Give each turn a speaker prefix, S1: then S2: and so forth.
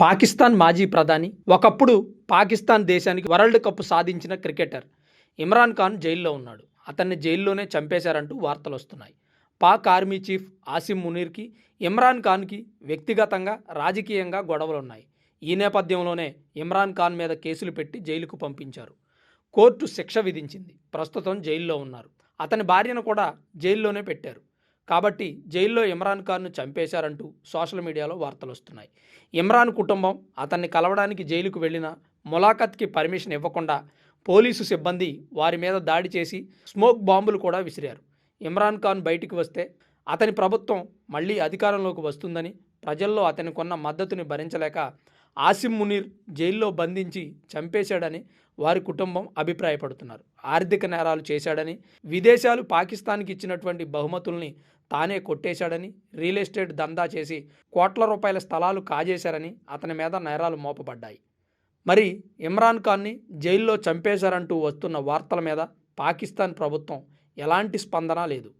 S1: పాకిస్తాన్ మాజీ ప్రధాని ఒకప్పుడు పాకిస్తాన్ దేశానికి వరల్డ్ కప్ సాధించిన క్రికెటర్ ఇమ్రాన్ ఖాన్ జైల్లో ఉన్నాడు. అతన్ని జైల్లోనే చంపేశారంటూ వార్తలు వస్తున్నాయి. పాక్ ఆర్మీ చీఫ్ ఆసిమ్ మునీర్కి ఇమ్రాన్ ఖాన్కి వ్యక్తిగతంగా రాజకీయంగా గొడవలున్నాయి ఈ నేపథ్యంలోనే ఇమ్రాన్ ఖాన్ మీద కేసులు పెట్టి జైలుకు పంపించారు. కోర్టు శిక్ష విధించింది. ప్రస్తుతం జైల్లో ఉన్నారు. అతని భార్యను కూడా జైల్లోనే పెట్టారు. కాబట్టి జైల్లో ఇమ్రాన్ ఖాన్ను చంపేశారంటూ సోషల్ మీడియాలో వార్తలు వస్తున్నాయి. ఇమ్రాన్ కుటుంబం అతన్ని కలవడానికి జైలుకు వెళ్ళిన ములాఖత్కి పర్మిషన్ ఇవ్వకుండా పోలీసు సిబ్బంది వారి మీద దాడి చేసి స్మోక్ బాంబులు కూడా విసిరారు. ఇమ్రాన్ ఖాన్ బయటికి వస్తే అతని ప్రభుత్వం మళ్ళీ అధికారంలోకి వస్తుందని ప్రజల్లో అతని కొన్న మద్దతుని భరించలేక ఆసిమ్ మునీర్ జైల్లో బంధించి చంపేశాడని వారి కుటుంబం అభిప్రాయపడుతున్నారు. ఆర్థిక నేరాలు చేశాడని విదేశాలు పాకిస్తాన్కి ఇచ్చినటువంటి బహుమతుల్ని తానే కొట్టేశాడని రియల్ ఎస్టేట్ దందా చేసి కోట్ల రూపాయల స్థలాలు కాజేశారని అతని మీద నేరాలు మోపబడ్డాయి. మరి ఇమ్రాన్ ఖాన్ని జైల్లో చంపేశారంటూ వస్తున్న వార్తల మీద పాకిస్తాన్ ప్రభుత్వం ఎలాంటి స్పందన లేదు.